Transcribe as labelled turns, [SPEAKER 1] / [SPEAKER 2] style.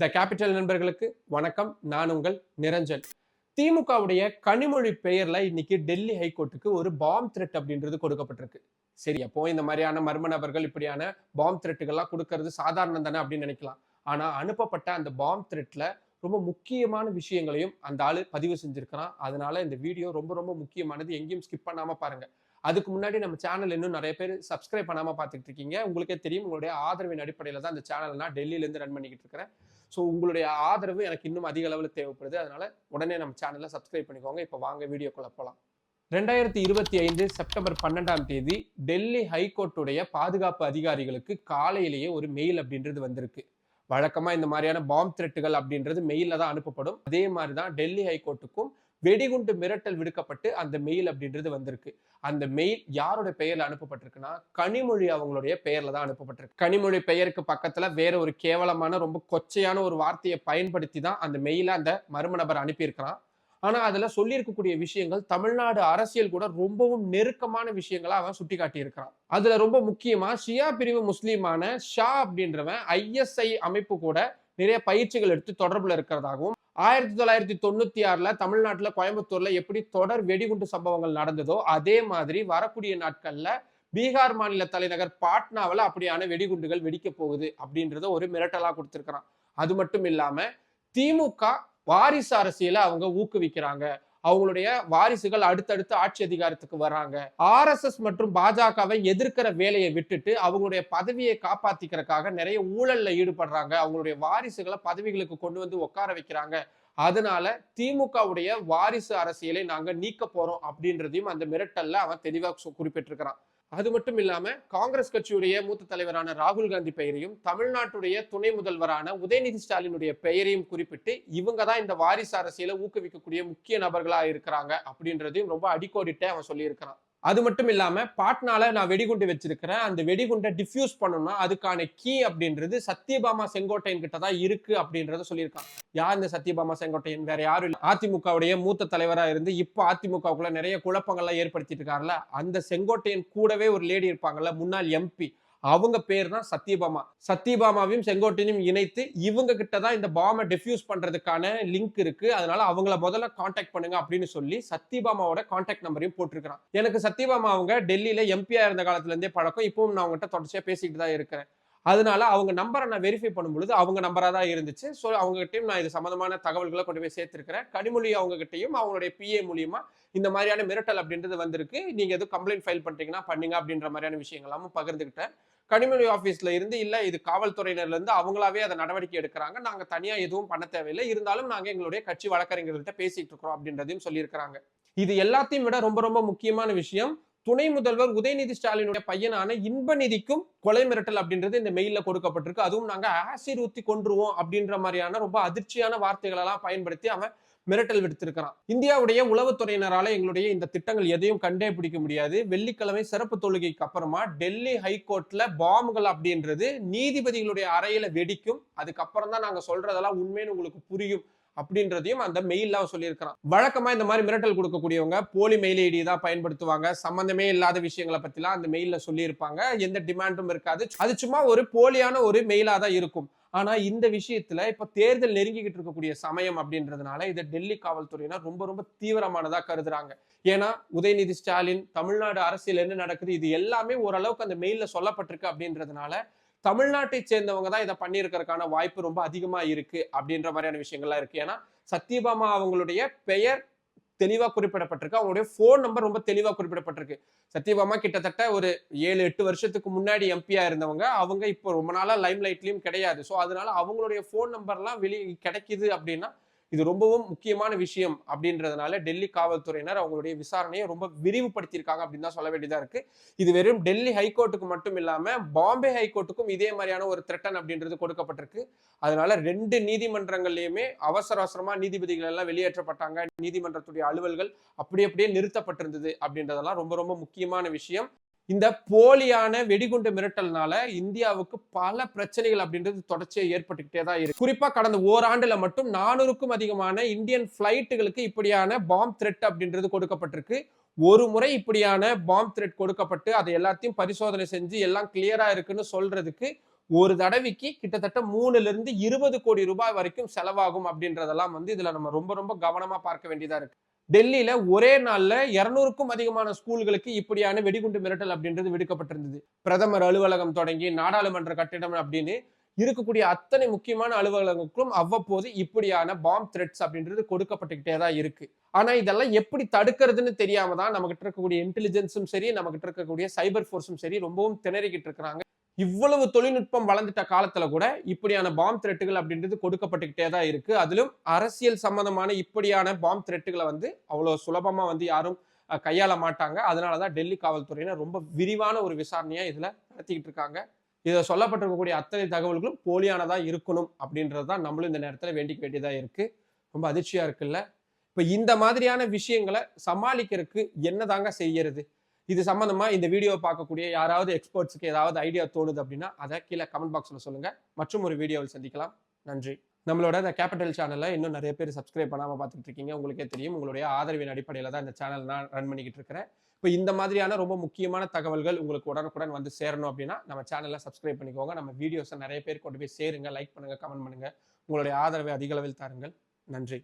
[SPEAKER 1] The capital நண்பர்களுக்கு வணக்கம். நான் உங்கள் நிரஞ்சன். திமுகவுடைய கனிமொழி பெயர்ல இன்னைக்கு டெல்லி ஹைகோர்ட்டுக்கு ஒரு பாம் த்ரெட் அப்படின்றது கொடுக்கப்பட்டிருக்கு. சரி அப்போ இந்த மாதிரியான மர்ம நபர்கள் இப்படியான பாம் த்ரெட்டுகள்லாம் கொடுக்கறது சாதாரணம் தானே அப்படின்னு நினைக்கலாம். ஆனா அனுப்பப்பட்ட அந்த பாம் த்ரெட்ல ரொம்ப முக்கியமான விஷயங்களையும் அந்த ஆளு பதிவு செஞ்சிருக்கிறான். அதனால இந்த வீடியோ ரொம்ப ரொம்ப முக்கியமானது. எங்கேயும் ஸ்கிப் பண்ணாம பாருங்க. அதுக்கு முன்னாடி நம்ம சேனல் இன்னும் நிறைய பேர் சப்ஸ்கிரைப் பண்ணாமல் பார்த்துட்டு இருக்கீங்க. உங்களுக்கே தெரியும் உங்களுடைய ஆதரவின் அடிப்படையில் தான் அந்த சேனல் நான் டெல்லியிலேருந்து ரன் பண்ணிக்கிட்டு இருக்கிறேன். ஸோ உங்களுடைய ஆதரவு எனக்கு இன்னும் அதிக அளவில் தேவைப்படுது. அதனால உடனே நம்ம சேனலை சப்ஸ்கிரைப் பண்ணிக்கோங்க. இப்போ வாங்க வீடியோக்குள்ள போகலாம் ரெண்டாயிரத்தி இருபத்தி ஐந்து செப்டம்பர் பன்னெண்டாம் தேதி டெல்லி ஹைகோர்ட்டுடைய பாதுகாப்பு அதிகாரிகளுக்கு காலையிலேயே ஒரு மெயில் அப்படின்றது வந்திருக்கு. வழக்கமாக இந்த மாதிரியான பாம் த்ரெட்டுகள் அப்படின்றது மெயிலில் தான் அனுப்பப்படும். அதே மாதிரி தான் டெல்லி ஹைகோர்ட்டுக்கும் வெடிகுண்டு மிரட்டல் விடுக்கப்பட்டு அந்த மெயில் அப்படின்றது வந்திருக்கு. அந்த மெயில் யாரோட பெயர்ல அனுப்பப்பட்டிருக்குன்னா கனிமொழி அவங்களுடைய பெயர்ல தான் அனுப்பப்பட்டிருக்கு. கனிமொழி பெயருக்கு பக்கத்துல வேற ஒரு கேவலமான ரொம்ப கொச்சையான ஒரு வார்த்தையை பயன்படுத்தி தான் அந்த மெயில அந்த மர்ம நபர் அனுப்பியிருக்கிறான். ஆனா அதுல சொல்லியிருக்கக்கூடிய விஷயங்கள் தமிழ்நாடு அரசியல் கூட ரொம்பவும் நெருக்கமான விஷயங்களா அவன் சுட்டி காட்டியிருக்கிறான் அதுல ரொம்ப முக்கியமா ஷியா பிரிவு முஸ்லீமான ஷா அப்படின்றவன் ஐஎஸ்ஐ அமைப்பு கூட நிறைய பயிற்சிகள் எடுத்து தொடர்புல இருக்கிறதாகவும் ஆயிரத்தி தொள்ளாயிரத்தி தொண்ணூத்தி ஆறுல தமிழ்நாட்டுல கோயம்புத்தூர்ல எப்படி தொடர் வெடிகுண்டு சம்பவங்கள் நடந்ததோ அதே மாதிரி வரக்கூடிய நாட்கள்ல பீகார் மாநில தலைநகர் பாட்னாவில் அப்படியான வெடிகுண்டுகள் வெடிக்க போகுது அப்படின்றத ஒரு மிரட்டலா கொடுத்துருக்கிறான். அது மட்டும் இல்லாம திமுக வாரிசு அரசியலை அவங்க ஊக்குவிக்கிறாங்க. அவங்களுடைய வாரிசுகள் அடுத்தடுத்து ஆட்சி அதிகாரத்துக்கு வராங்க ஆர்எஸ்எஸ் மற்றும் பாஜகவை எதிர்க்கிற வேலையை விட்டுட்டு அவங்களுடைய பதவியை காப்பாத்திக்கிறதுக்காக நிறைய ஊழல்ல ஈடுபடுறாங்க. அவங்களுடைய வாரிசுகளை பதவிகளுக்கு கொண்டு வந்து உட்கார வைக்கிறாங்க. அதனால திமுகவுடைய வாரிசு அரசியலை நாங்க நீக்க போறோம் அப்படின்றதையும் அந்த மிரட்டல்ல அவன் தெளிவா குறிப்பிட்டிருக்கிறான். அது மட்டும் இல்லாம காங்கிரஸ் கட்சியுடைய மூத்த தலைவரான ராகுல் காந்தி பெயரையும் தமிழ்நாட்டுடைய துணை முதல்வரான உதயநிதி ஸ்டாலினுடைய பெயரையும் குறிப்பிட்டு இவங்க தான் இந்த வாரிசு அரசியலை ஊக்குவிக்கக்கூடிய முக்கிய நபர்களா இருக்கிறாங்க அப்படின்றதையும் ரொம்ப அடிக்கோடிட்டு அவன் சொல்லியிருக்கிறான். அது மட்டும் இல்லாம பாட்னால நான் வெடிகுண்டு வச்சிருக்கிறேன். அந்த வெடிகுண்டை டிஃப்யூஸ் பண்ணணும்னா அதுக்கான கீ அப்படின்றது சத்யபாமா செங்கோட்டையன் கிட்ட தான் இருக்கு அப்படின்றத சொல்லியிருக்கான். யார் இந்த சத்யபாமா செங்கோட்டையன்? வேற யாரும் இல்லை. அதிமுகவுடைய மூத்த தலைவராக இருந்து இப்போ அதிமுகவுக்குள்ள நிறைய குழப்பங்கள்லாம் ஏற்படுத்திட்டு இருக்காருல்ல. அந்த செங்கோட்டையன் கூடவே ஒரு லேடி இருப்பாங்கல்ல முன்னாள் எம்பி அவங்க பேர் தான் சத்யபாமா. சத்யபாமாவையும் செங்கோட்டையும் இணைத்து இவங்க கிட்ட தான் இந்த பாம்பை டிஃப்யூஸ் பண்றதுக்கான லிங்க் இருக்கு. அதனால அவங்கள முதல்ல காண்டாக்ட் பண்ணுங்க அப்படின்னு சொல்லி சத்யபாமாவோட காண்டாக்ட் நம்பரையும் போட்டிருக்கிறான். எனக்கு சத்யபாமா அவங்க டெல்லியில எம்பியா இருந்த காலத்துல இருந்தே பழக்கம். இப்பவும் நான் அவங்ககிட்ட தொடர்ச்சியா பேசிக்கிட்டு தான் இருக்கிறேன். அதனால அவங்க நம்பரை நான் வெரிஃபை பண்ணும்பொழுது அவங்க நம்பராக தான் இருந்துச்சு. ஸோ அவங்ககிட்டையும் நான் இது சம்மந்தமான தகவல்களை கொண்டு போய் சேர்த்துருக்கிறேன். கனிமொழி அவங்ககிட்டையும் அவங்களுடைய பிஏ மூலியமா இந்த மாதிரியான மிரட்டல் அப்படின்றது வந்திருக்கு. நீங்கள் எதுவும் கம்ப்ளைண்ட் ஃபைல் பண்ணுறீங்கன்னா பண்ணுங்க அப்படின்ற மாதிரியான விஷயங்களாமும் பகிர்ந்துக்கிட்டேன் கனிமொழி ஆஃபீஸ்ல இருந்து இல்ல இது காவல்துறையினர்ல இருந்து அவங்களாவே அதை நடவடிக்கை எடுக்கிறாங்க. நாங்க தனியா எதுவும் பண்ண தேவையில்லை. இருந்தாலும் நாங்க எங்களுடைய கட்சி வழக்கறிஞர்கள்ட்ட பேசிட்டு இருக்கிறோம் அப்படின்றதையும் சொல்லியிருக்கிறாங்க. இது எல்லாத்தையும் விட ரொம்ப ரொம்ப முக்கியமான விஷயம். துணை முதல்வர் உதயநிதி ஸ்டாலினுடைய பையனான இன்பநிதிக்கும் கொலை மிரட்டல் அப்படின்றது இந்த மெயில கொடுக்கப்பட்டிருக்கு. அதுவும் நாங்க ஆசிர் ஊத்தி கொன்றுவோம் அப்படின்ற மாதிரியான ரொம்ப அதிர்ச்சியான வார்த்தைகள் எல்லாம் பயன்படுத்தி அவன் மிரட்டல் விடுத்திருக்கிறான். இந்தியாவுடைய உளவுத்துறையினரால எங்களுடைய இந்த திட்டங்கள் எதையும் கண்டே பிடிக்க முடியாது. வெள்ளிக்கிழமை சிறப்பு தொழுகைக்கு அப்புறமா டெல்லி ஹைகோர்ட்ல பாம்புகள் அப்படின்றது நீதிபதிகளுடைய அறையில வெடிக்கும். அதுக்கப்புறம் தான் நாங்க சொல்றதெல்லாம் உண்மைன்னு உங்களுக்கு புரியும். அப்படின்றதையும் அந்த மெயில்ல அவன் சொல்லியிருக்கிறான். வழக்கமா இந்த மாதிரி மிரட்டல் கொடுக்கக்கூடியவங்க போலி மெயில் ஐடி தான் பயன்படுத்துவாங்க. சம்பந்தமே இல்லாத விஷயங்களை பத்திலாம் அந்த மெயில்ல சொல்லியிருப்பாங்க. எந்த டிமாண்டும் இருக்காது. அது சும்மா ஒரு போலியான ஒரு மெயிலா தான் இருக்கும். ஆனா இந்த விஷயத்துல இப்ப தேர்தல் நெருங்கிக்கிட்டு இருக்கக்கூடிய சமயம் அப்படின்றதுனால இதை டெல்லி காவல்துறையினர் ரொம்ப ரொம்ப தீவிரமானதா கருதுறாங்க. ஏன்னா உதயநிதி ஸ்டாலின் தமிழ்நாடு அரசியல் என்ன நடக்குது இது எல்லாமே ஓரளவுக்கு அந்த மெயில சொல்லப்பட்டிருக்கு அப்படின்றதுனால தமிழ்நாட்டை சேர்ந்தவங்க தான் இதை பண்ணியிருக்கிறதுக்கான வாய்ப்பு ரொம்ப அதிகமா இருக்கு அப்படின்ற மாதிரியான விஷயங்கள்லாம் இருக்கு. ஏன்னா சத்யபாமா அவங்களுடைய பெயர் தெளிவா குறிப்பிடப்பட்டிருக்கு. அவங்களுடைய ஃபோன் நம்பர் ரொம்ப தெளிவா குறிப்பிடப்பட்டிருக்கு. சத்யபாமா கிட்டத்தட்ட ஒரு ஏழு எட்டு வருஷத்துக்கு முன்னாடி எம்பியா இருந்தவங்க. அவங்க இப்போ ரொம்ப நாளா லைம் லைட்லயும் கிடையாது. ஸோ அதனால அவங்களுடைய ஃபோன் நம்பர்லாம் வெளியே கிடைக்குது அப்படின்னா இது ரொம்பவும் முக்கியமான விஷயம் அப்படின்றதுனால டெல்லி காவல்துறையினர் அவங்களுடைய விசாரணையை ரொம்ப விரிவுபடுத்தியிருக்காங்க அப்படின்னு தான் சொல்ல வேண்டியதா இருக்கு. இது வெறும் டெல்லி ஹைகோர்ட்டுக்கு மட்டும் இல்லாம பாம்பே ஹைகோர்ட்டுக்கும் இதே மாதிரியான ஒரு த்ரெட்டன் அப்படின்றது கொடுக்கப்பட்டிருக்கு. அதனால ரெண்டு நீதிமன்றங்கள்லயுமே அவசர அவசரமா நீதிபதிகள் எல்லாம் வெளியேற்றப்பட்டாங்க. நீதிமன்றத்துடைய அலுவல்கள் அப்படி அப்படியே நிறுத்தப்பட்டிருந்தது அப்படின்றதெல்லாம் ரொம்ப ரொம்ப முக்கியமான விஷயம். இந்த போலியான வெடிகுண்டு மிரட்டல்னால இந்தியாவுக்கு பல பிரச்சனைகள் அப்படின்றது தொடர்ச்சியாக ஏற்பட்டுக்கிட்டே தான் இருக்கு. குறிப்பா கடந்த ஓராண்டுல மட்டும் நானூறுக்கும் அதிகமான இந்தியன் பிளைட்டுகளுக்கு இப்படியான பாம்ப் த்ரெட் அப்படின்றது கொடுக்கப்பட்டிருக்கு. ஒரு முறை இப்படியான பாம்ப் த்ரெட் கொடுக்கப்பட்டு அதை எல்லாத்தையும் பரிசோதனை செஞ்சு எல்லாம் கிளியரா இருக்குன்னு சொல்றதுக்கு ஒரு தடவைக்கு கிட்டத்தட்ட மூணுல இருந்து இருபது கோடி ரூபாய் வரைக்கும் செலவாகும் அப்படின்றதெல்லாம் வந்து இதுல நம்ம ரொம்ப ரொம்ப கவனமா பார்க்க வேண்டியதா இருக்கு. டெல்லியில ஒரே நாள்ல இருநூறுக்கும் அதிகமான ஸ்கூல்களுக்கு இப்படியான வெடிகுண்டு மிரட்டல் அப்படின்றது விடுக்கப்பட்டிருந்தது. பிரதமர் அலுவலகம் தொடங்கி நாடாளுமன்ற கட்டிடம் அப்படின்னு இருக்கக்கூடிய அத்தனை முக்கியமான அலுவலகங்களுக்கும் அவ்வப்போது இப்படியான பாம் த்ரெட்ஸ் அப்படின்றது கொடுக்கப்பட்டுக்கிட்டே தான் இருக்கு. ஆனா இதெல்லாம் எப்படி தடுக்கிறதுன்னு தெரியாம தான் நம்ம இருக்கக்கூடிய இன்டெலிஜென்ஸும் சரி நம்மகிட்ட இருக்கக்கூடிய சைபர் ஃபோர்ஸும் சரி ரொம்பவும் திணறிக்கிட்டு இருக்கிறாங்க. இவ்வளவு தொழில்நுட்பம் வளர்ந்துட்ட காலத்துல கூட இப்படியான பாம் த்ரெட்டுகள் அப்படின்றது கொடுக்கப்பட்டுக்கிட்டே தான் இருக்கு. அதிலும் அரசியல் சம்பந்தமான இப்படியான பாம் த்ரெட்டுகளை வந்து அவ்வளவு சுலபமா வந்து யாரும் கையாள மாட்டாங்க. அதனாலதான் டெல்லி காவல்துறையினர் ரொம்ப விரிவான ஒரு விசாரணையா இதுல நடத்திக்கிட்டு இருக்காங்க. இதில் சொல்லப்பட்டிருக்கக்கூடிய அத்தனை தகவல்களும் போலியானதாக இருக்கணும் அப்படின்றது தான் நம்மளும் இந்த நேரத்தில் வேண்டிக்க வேண்டியதாக இருக்குது ரொம்ப அதிர்ச்சியாக இருக்குல்ல? இப்போ இந்த மாதிரியான விஷயங்களை சமாளிக்கிறதுக்கு என்னதாங்க செய்யறது? இது சம்பந்தமா இந்த வீடியோவை பார்க்கக்கூடிய யாராவது எக்ஸ்பர்ட்ஸுக்கு ஏதாவது ஐடியா தோணுது அப்படின்னா அதை கீழே கமெண்ட் பாக்ஸில் சொல்லுங்க. மற்றும் ஒரு வீடியோவில் சந்திக்கலாம். நன்றி. நம்மளோட இந்த கேபிட்டல் சேனலை இன்னும் நிறைய பேர் சப்ஸ்கிரைப் பண்ணாமல் பார்த்துட்டு இருக்கீங்க. உங்களுக்கே தெரியும் உங்களுடைய ஆதரவின் அடிப்படையில் தான் இந்த சேனல் நான் ரன் பண்ணிக்கிட்டு இருக்கிறேன். இப்போ இந்த மாதிரியான ரொம்ப முக்கியமான தகவல்கள் உங்களுக்கு உடனுக்குடன் வந்து சேரணும் அப்படின்னா நம்ம சேனலை சப்ஸ்கிரைப் பண்ணிக்கோங்க. நம்ம வீடியோஸை நிறைய பேர் கொண்டு போய் சேருங்க லைக் பண்ணுங்க கமெண்ட் பண்ணுங்க. உங்களுடைய ஆதரவை அதிக அளவில் தாருங்கள். நன்றி.